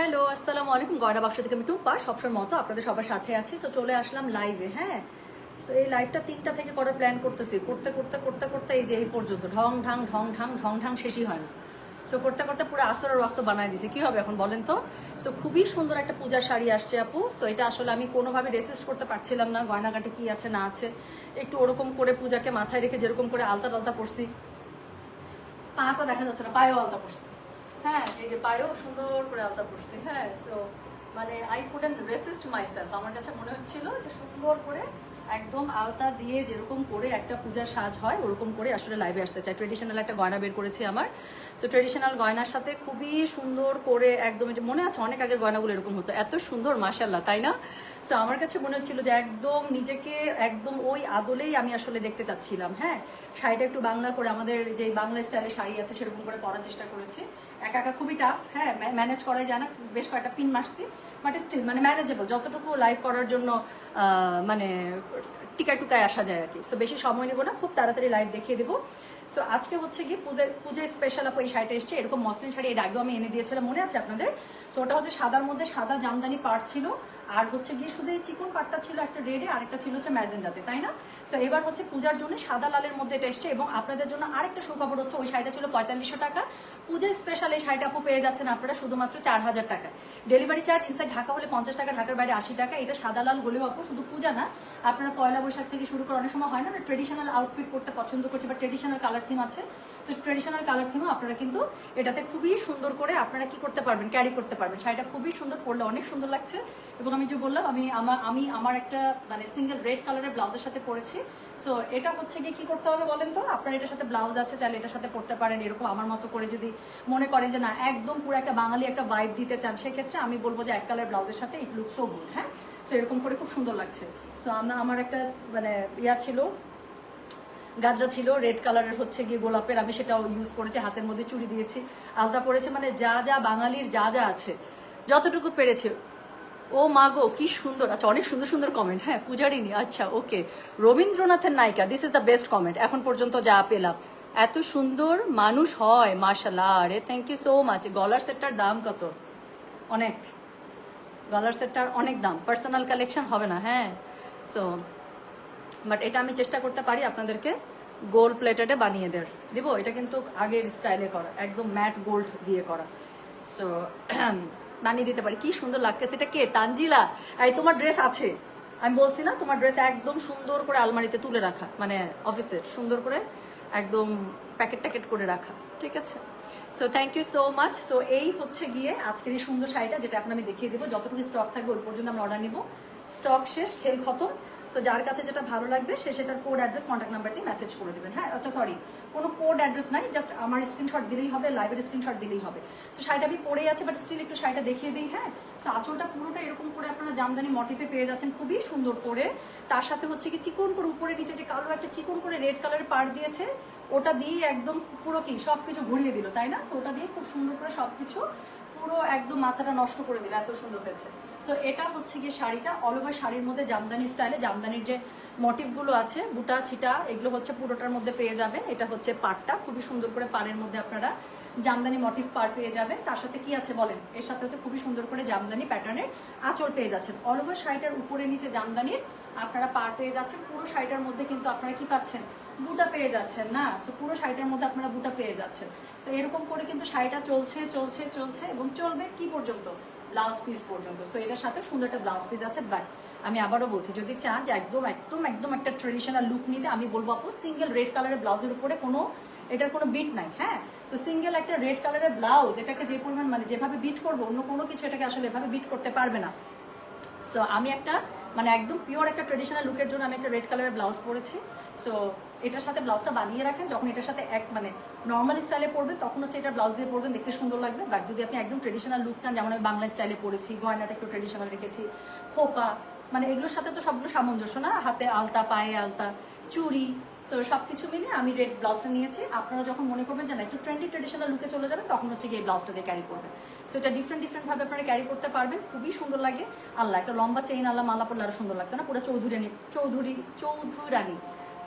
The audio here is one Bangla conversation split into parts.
হ্যালো, আসসালামু আলাইকুম। গয়না বাক্স থেকে আমি টুম্পা। সবসময় মতো আপনাদের সবার সাথে আছি। তো চলে আসলাম লাইভে হ্যাঁ? তো এই লাইভটা তিনটা থেকে করার প্ল্যান করতেছি। করতে করতে করতে করতে এই যে এই পর্যন্ত ঢং, ঢাং ঢং ঢাং ঢং, ঢাং শেষই হয় না। সো করতে করতে পুরো আসর রক্ত বানায় দিছে। কি হবে এখন বলেন তো? সো খুবই সুন্দর একটা পূজার শাড়ি আসছে আপু। তো এটা আসলে আমি কোনোভাবে রেসিস্ট করতে পারছিলাম না। গয়নাঘাটে কি আছে, না আছে। একটু ওরকম করে পূজাকে মাথায় রেখে যেরকম করে আলতা টালতা পড়ছি পাকও দেখা যাচ্ছে না, পায়েও আলতা পড়ছে হ্যাঁ এই যে পায়েও সুন্দর করে আলতা পড়ছে হ্যাঁ সো মানে আই কুডেন্ট রেসিস্ট মাইসেলফ আমার কাছে মনে হচ্ছিল যে সুন্দর করে একদম আলতা দিয়ে যেরকম করে একটা পূজার সাজ হয়, ওরকম করে আসলে লাইভে আসতে চাই। ট্রেডিশনাল একটা গয়না বের করেছি আমার। সো ট্রেডিশনাল গয়নার সাথে খুবই সুন্দর করে একদম মনে আছে অনেক আগের গয়নাগুলো এরকম হতো। এত সুন্দর মাসাল্লাহ তাই না? সো আমার কাছে মনে হচ্ছিল যে একদম নিজেকে একদম ওই আদলেই আমি আসলে দেখতে চাচ্ছিলাম হ্যাঁ? শাড়িটা একটু বাংলা করে, আমাদের যে বাংলা স্টাইলে শাড়ি আছে সেরকম করে পরার চেষ্টা করেছি। একা একা খুবই টাফ হ্যাঁ? ম্যানেজ করাই যায় না, বেশ কয়েকটা পিন মারছি। বাট স্টিল মানে ম্যানেজেবল যতটুকু লাইভ করার জন্য মানে টিকায় টুকায় আসা যায় আর কি। সো বেশি সময় নেব না, খুব তাড়াতাড়ি লাইভ দেখিয়ে দেবো। সো আজকে হচ্ছে কি পুজো, পুজোয় স্পেশাল আপু এই শাড়িটা এসছে, এরকম মসলিন শাড়ি এর আগেও আমি এনে দিয়েছিলাম, মনে আছে আপনাদের? সো ওটা হচ্ছে সাদার মধ্যে সাদা জামদানি পাট ছিল। আর হচ্ছে গিয়ে শুধু এই চিকন পাটটা ছিল একটা রেডে, আরেকটা ছিল হচ্ছে ম্যাজেন্ডাতে, তাই না? সো এবার হচ্ছে পূজার জন্য সাদা লালের মধ্যে এটা এসছে এবং আপনাদের জন্য আরেকটা সুখবর হচ্ছে, ওই শাড়িটা ছিল পঁয়তাল্লিশশো টাকা। পূজায় স্পেশাল এই শাড়িটা আপু পেয়ে যাচ্ছেন আপনারা শুধুমাত্র চার হাজার টাকা ডেলিভারি চার্জ ইনসাইড ঢাকা হলে পঞ্চাশ টাকা, ঢাকার বাইরে আশি টাকা। এটা সাদা লাল হলেও আপু, শুধু পূজা না। আপনারা পয়লা বৈশাখ থেকে শুরু করে অনেক সময় হয় না ট্রেডিশনাল আউটফিট করতে পছন্দ করছে বা ট্রেডিশনাল কালার থিম আছে। সো ট্রেডিশনাল কালার থিমও আপনারা কিন্তু এটাতে খুবই সুন্দর করে আপনারা কি করতে পারবেন ক্যারি করতে পারবেন। শাড়িটা খুবই সুন্দর, পরলে অনেক সুন্দর লাগছে। এবং আমি যে বললাম, আমি আমার আমি আমার একটা মানে সিঙ্গেল রেড কালারের ব্লাউজের সাথে পরেছি। সো এটা হচ্ছে গিয়ে কী করতে হবে বলেন তো? আপনার এটার সাথে ব্লাউজ আছে, চাইলে এটার সাথে পড়তে পারেন, এরকম আমার মতো করে যদি মনে করেন যে না, একদম পুরো একটা বাঙালি একটা ভাইব দিতে চান, সেক্ষেত্রে আমি বলব যে এক কালার ব্লাউজের সাথে ইট লুক সো গুড হ্যাঁ? সো এরকম করে খুব সুন্দর লাগছে। সো আমরা আমার একটা মানে ইয়া ছিল, গাজরা ছিল রেড কালারের হচ্ছে গিয়ে গোলাপের, আমি সেটাও ইউজ করেছি, হাতের মধ্যে চুড়ি দিয়েছি। আলতা পরেছে মানে যা যা বাঙালির যা যা আছে, যতটুকু পেরেছে। ও মা গো, কি সুন্দর। আচ্ছা অনেক সুন্দর সুন্দর কমেন্ট হ্যাঁ পূজারিনী আচ্ছা ওকে রবীন্দ্রনাথের নায়িকা this is the best comment এখন পর্যন্ত যা পেলাম। এত সুন্দর মানুষ হয় মার্শাল্লাহ আরে থ্যাংক ইউ সো মাচ গলার সেটটার দাম কত? অনেক। গলার সেটটার অনেক দাম। পার্সোনাল কালেকশন হবে না হ্যাঁ। সো বাট এটা আমি চেষ্টা করতে পারি আপনাদেরকে গোল্ড প্লেটেডে বানিয়ে দেওয়ার। দিব? এটা কিন্তু আগের স্টাইলে করা, একদম ম্যাট গোল্ড দিয়ে করা। সো বানিয়ে দিতে পারি। কি সুন্দর লাগছে। সেটা কে? তানজিলা। এই, তোমার ড্রেস আছে। আমি বলছি না, তোমার ড্রেস একদম সুন্দর করে আলমারিতে তুলে রাখা। মানে অফিসের সুন্দর করে একদম প্যাকেট ট্যাকেট করে রাখা। ঠিক আছে? So thank you so much so এই হচ্ছে গিয়ে আজকের এই সুন্দর শাড়িটা, যেটা এখন আমি দেখিয়ে দেবো। যতটুকু স্টক থাকবে ওই পর্যন্ত আমরা অর্ডার নিব। স্টক শেষ, খেল খতম। সো যার কাছে যেটা ভালো লাগবে, সে সেটার কোড অ্যাড্রেস কন্ট্যাক্ট নাম্বার দিয়ে মেসেজ করে দেবেন। হ্যাঁ আচ্ছা সরি কোনো কোড অ্যাড্রেস নাই জাস্ট আমার স্ক্রিনশট দিলেই হবে লাইভের স্ক্রিনশট দিলেই হবে। সো শাড়িটা আমি পরে আছে বাট স্টিল একটু শাড়িটা দেখিয়ে দিই হ্যাঁ। সো আঁচলটা পুরোটা এরকম করে আপনারা জামদানি মটিফে পেয়ে যাচ্ছেন, খুবই সুন্দর করে। তার সাথে হচ্ছে কি, চিকন করে উপরে নিচে যে কালো একটা চিকন করে রেড কালারের পাড় দিয়েছে, ওটা দিয়ে একদম পুরো কি সব কিছু ঘুরিয়ে দিল, তাই না? সো ওটা দিয়ে খুব সুন্দর করে সব কিছু পুরো একদম মাথাটা নষ্ট করে দিল, এত সুন্দর হয়েছে। সো এটা হচ্ছে গিয়ে শাড়িটা অল ওভার শাড়ির মধ্যে জামদানি স্টাইলে জামদানির যে মোটিভগুলো আছে, বুটা, ছিটা, এগুলো হচ্ছে পুরোটার মধ্যে পেয়ে যাবেন এটা হচ্ছে পাটটা খুবই সুন্দর করে পাড়ের মধ্যে আপনারা জামদানি মোটিভ পার পেয়ে যাবেন। তার সাথে কি আছে বলেন? এর সাথে হচ্ছে খুবই সুন্দর করে জামদানি প্যাটার্নের আঁচল পেয়ে যাচ্ছেন। অল ওভার শাড়িটার উপরে নিচে জামদানির আপনারা পার পেয়ে যাচ্ছেন, পুরো শাড়িটার মধ্যে কিন্তু আপনারা কি পাচ্ছেন? বুটা পেয়ে যাচ্ছেন, না? সো পুরো শাড়িটার মধ্যে আপনারা বুটা পেয়ে যাচ্ছেন। সো এরকম করে কিন্তু শাড়িটা চলছে চলছে চলছে এবং চলবে কি পর্যন্ত? ব্লাউজ পিস পর্যন্ত। সো এটার সাথে সুন্দর একটা ব্লাউজ পিস আছে বাট আমি আবারও বলছি, যদি চান যে একদম একদম একদম একটা ট্রেডিশনাল লুক নিতে, আমি বলব আপু সিঙ্গেল রেড কালারের ব্লাউজের উপরে কোনো, এটার কোনো বিট নাই হ্যাঁ? তো সিঙ্গেল একটা রেড কালারের ব্লাউজ এটাকে যে পরিমাণ মানে যেভাবে বিট করব, অন্য কোনো কিছু এটাকে আসলে এভাবে বিট করতে পারবে না। সো আমি একটা মানে একদম পিওর একটা ট্রেডিশনাল লুকের জন্য আমি একটা রেড কালারের ব্লাউজ পরেছি। সো এটার সাথে ব্লাউজটা বানিয়ে রাখেন, যখন এটার সাথে এক মানে নর্মাল স্টাইলে পরবেন, তখন হচ্ছে এটা ব্লাউজ দিয়ে পরবেন, দেখতে সুন্দর লাগবে। বাট যদি আপনি একদম ট্রেডিশনাল লুক চান, যেমন আমি বাংলা স্টাইলে পরেছি, গয়নাটা একটু ট্রেডিশনাল রেখেছি খোপা মানে এগুলোর সাথে তো সবগুলো সামঞ্জস্য না? হাতে আলতা, পায়ে আলতা, চুড়ি সো সব কিছু মিলে আমি রেড ব্লাউজটা নিয়েছি। আপনারা যখন মনে করবেন যে না, একটু ট্রেন্ডি ট্রেডিশনাল লুকে চলে যাবেন, তখন হচ্ছে গিয়ে ব্লাউজটা দিয়ে ক্যারি করবেন। সো এটা ডিফারেন্ট ডিফারেন্ট ভাবে আপনারা ক্যারি করতে পারবেন। খুবই সুন্দর লাগে। আল্লাহ, একটা লম্বা চেইন আল্লাহ, মালা পড়লে আরও সুন্দর লাগতো না? পুরো চৌধুরানী, চৌধুরী, চৌধুরানী,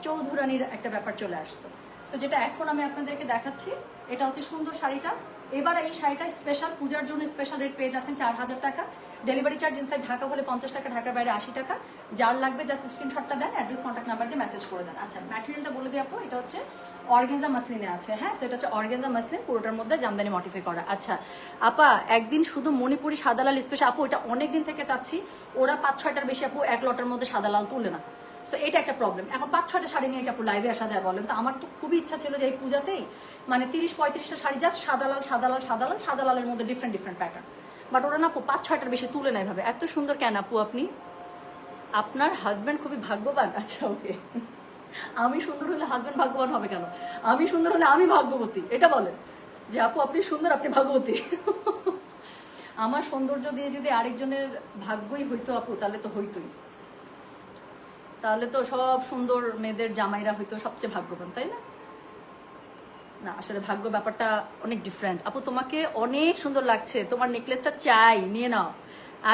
চৌধুরানীর একটা ব্যাপার চলে আসতো। সো যেটা এখন আমি আপনাদেরকে দেখাচ্ছি, এটা হচ্ছে সুন্দর শাড়িটা। এবার এই শাড়িটা স্পেশাল পূজার জন্য স্পেশাল রেট পেয়ে যাচ্ছেন চার হাজার টাকা। ডেলিভারি চার্জ ইনসাইড ঢাকা হলে পঞ্চাশ টাকা, ঢাকার বাইরে আশি টাকা। যার লাগবে জাস্ট স্ক্রিনশটটা দেন অ্যাড্রেস কন্ট্যাক্ট নাম্বার দিয়ে মেসেজ করে দেন। আচ্ছা ম্যাটেরিয়ালটা বলে দিই আপু, এটা হচ্ছে অর্গেনজা মাসলিনে আছে হ্যাঁ? সো এটা হচ্ছে অর্গেনজা মাসলিন, পুরোটার মধ্যে জামদানি মডিফাই করা। আচ্ছা আপা, একদিন শুধু মণিপুরি সাদা লাল স্পেশাল আপু, এটা অনেক দিন থেকে চাচ্ছি। ওরা পাঁচ ছয়টার বেশি, আপু, এক লটের মধ্যে সাদা লাল তুলে না। সো এটা একটা প্রবলেম এখন পাঁচ, ছয়টা শাড়ি নিয়ে আপু লাইভে আসা যায় বলেন? তো আমার তো খুবই ইচ্ছা ছিল যে এই পূজাতেই মানে তিরিশ, পঁয়ত্রিশটা শাড়ি জাস্ট সাদা লাল সাদা লাল সাদা লাল সাদা লালের মধ্যে ডিফারেন্ট ডিফারেন্ট প্যাটার্ন বাট ওরা না পাঁচ, ছয়টার বেশি তুলে নেয় ভাবে। এত সুন্দর কেন আপু আপনি? আপনার হাজব্যান্ড খুবই ভাগ্যবান। আচ্ছা ওকে আমি সুন্দর হলে হাজব্যান্ড ভাগ্যবান হবে কেন? আমি সুন্দর হলে আমি ভাগ্যবতী। এটা বলেন। যে আপু আপনি সুন্দর, আপনি ভাগ্যবতী। আমার সৌন্দর্য দিয়ে যদি আরেকজনের ভাগ্যই হইতো আপু, তাহলে তো হইতোই। তাহলে তো সব সুন্দর মেয়েদের জামাইরা হয়তো সবচেয়ে ভাগ্যবান, তাই না? না, আসলে ভাগ্য ব্যাপারটা অনেক ডিফারেন্ট আপু, তোমাকে অনেক সুন্দর লাগছে। তোমার নেকলেসটা চাই, নিয়ে নাও।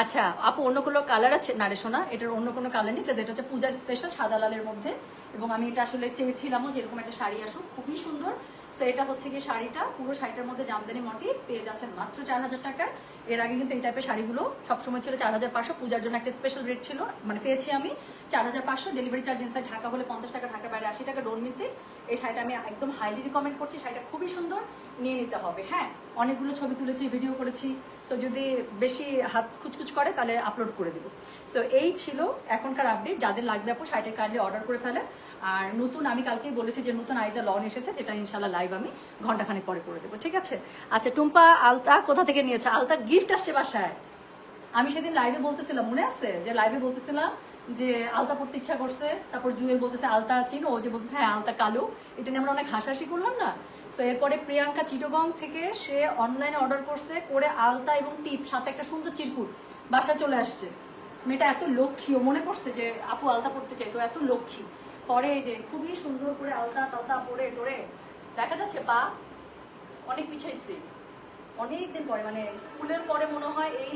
আচ্ছা আপু, অন্য কোনো কালার আছে? না রে, সোনা, এটার অন্য কোনো কালার নেই এটা হচ্ছে পূজা স্পেশাল সাদা লালের মধ্যে। এবং আমি এটা আসলে চেয়েছিলামও যে এরকম একটা শাড়ি আসুক। খুবই সুন্দর। সো এটা হচ্ছে কি শাড়িটা। পুরো শাড়িটার মধ্যে জামদানি মোটিভ পেয়ে যাচ্ছেন মাত্র চার হাজার টাকা এর আগে কিন্তু এই টাইপের শাড়িগুলো সবসময় ছিল চার হাজার পাঁচশো। পূজার জন্য একটা স্পেশাল রেট ছিল মানে পেয়েছি আমি চার হাজার পাঁচশো। ডেলিভারি চার্জ ইনসাইড ঢাকা হলে পঞ্চাশ টাকা ঢাকা বাইরে আশি টাকা ডোন মিসে এই শাড়িটা আমি একদম হাইলি রিকমেন্ড করছি। শাড়িটা খুবই সুন্দর, নিয়ে নিতে হবে। হ্যাঁ অনেকগুলো ছবি তুলেছি ভিডিও করেছি। সো যদি বেশি হাত খুচখুচ করে তাহলে আপলোড করে দেবো। সো এই ছিল এখনকার আপডেট যাদের লাগবে আপু, শাড়িটা কাইন্ডলি অর্ডার করে ফেলে আর নতুন, আমি কালকেই বলেছি যে নতুন আইজা লন এসেছে, যেটা ইনশাল্লাহ লাইভ আমি ঘন্টাখানেক পরে করে দেবো, ঠিক আছে? আচ্ছা টুম্পা আলতা কোথা থেকে নিয়েছে? আলতা গিফট আসছে বাসায়। আমি সেদিন লাইভে বলতেছিলাম, মনে আছে? যে লাইভে বলতেছিলাম যে আলতা পড়তে ইচ্ছা করছে, তারপর জুয়েল বলতেছে আলতা চিনো, ও যে বলতেছে হ্যাঁ আলতা কালো। এটা নিয়ে আমরা অনেক হাসাহাসি করলাম না? সো এরপরে প্রিয়াঙ্কা চিটগং থেকে সে অনলাইনে অর্ডার করছে, করে আলতা এবং টিপ, সাথে একটা সুন্দর চিরকুট বাসায় চলে আসছে। মেয়েটা এত লক্ষ্মী, ও মনে করছে যে, আপু, আলতা পড়তে চাইছে এত লক্ষ্মী। পরে যে খুবই সুন্দর করে আলতা টালতা পরে টরে দেখা যাচ্ছে পা অনেক পিছাইছে। অনেক দিন পরে মানে স্কুলের পরে মনে হয় এই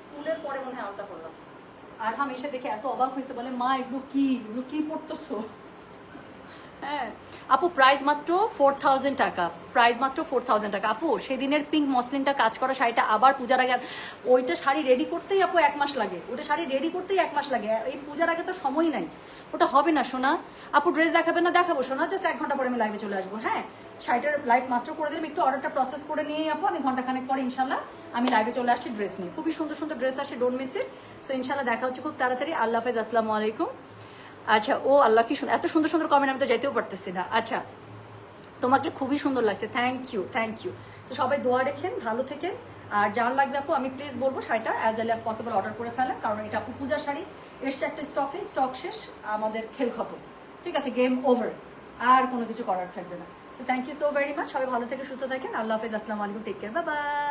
স্কুলের পরে মনে হয় আলতা পড়লাম আর হামেশা দেখে এত অবাক হয়েছে, বলে, মা, এগুলো কি? এগুলো কি পড়তেছো? হ্যাঁ। আপু প্রাইস মাত্র ফোর থাউজেন্ড টাকা। প্রাইস মাত্র ফোর থাউজেন্ড টাকা। আপু, সেদিনের পিঙ্ক মসলিনটা কাজ করা শাড়িটা আবার পূজার আগে ওইটা শাড়ি রেডি করতেই আপু এক মাস লাগে। ওটা শাড়ি রেডি করতেই এক মাস লাগে। এই পূজার আগে তো সময় নাই। ওটা হবে না, সোনা। আপু ড্রেস দেখাবে না, দেখাবো। সোনা জাস্ট এক ঘণ্টা পরে আমি লাইভে চলে আসব। হ্যাঁ? শাড়িটার লাইভ মাত্র করে দিলাম। একটু অর্ডারটা প্রসেস করে নিয়েই আপু, আমি ঘন্টাখানেক পরে ইনশাল্লাহ আমি লাইভে চলে আসছি ড্রেস নিয়ে। খুবই সুন্দর সুন্দর ড্রেস আসে ডোন্ট মিস ইট সো ইনশাল্লাহ দেখা হচ্ছে খুব তাড়াতাড়ি। আল্লাহ হাফেজ, আসসালামু আলাইকুম। আচ্ছা ও আল্লাহ কি এত সুন্দর সুন্দর কমেন্ট আমি তো যাইতেও পারতেছি না। আচ্ছা তোমাকে খুবই সুন্দর লাগছে। থ্যাংক ইউ থ্যাংক ইউ তো সবাই দোয়া রেখেন, ভালো থেকে আর যার লাগবে আপু, আমি প্লিজ বলব শাড়িটা as well as possible order করে ফেলেন, কারণ এটা আপু পূজার শাড়ি। এসছে একটা স্টকে স্টক শেষ, আমাদের খেল খতম। ঠিক আছে গেম ওভার আর কোনো কিছু করার থাকবে না। So thank you so very much সবাই ভালো থেকে সুস্থ থাকেন। আল্লাহ হাফেজ। আসসালামু আলাইকুম। Take care bye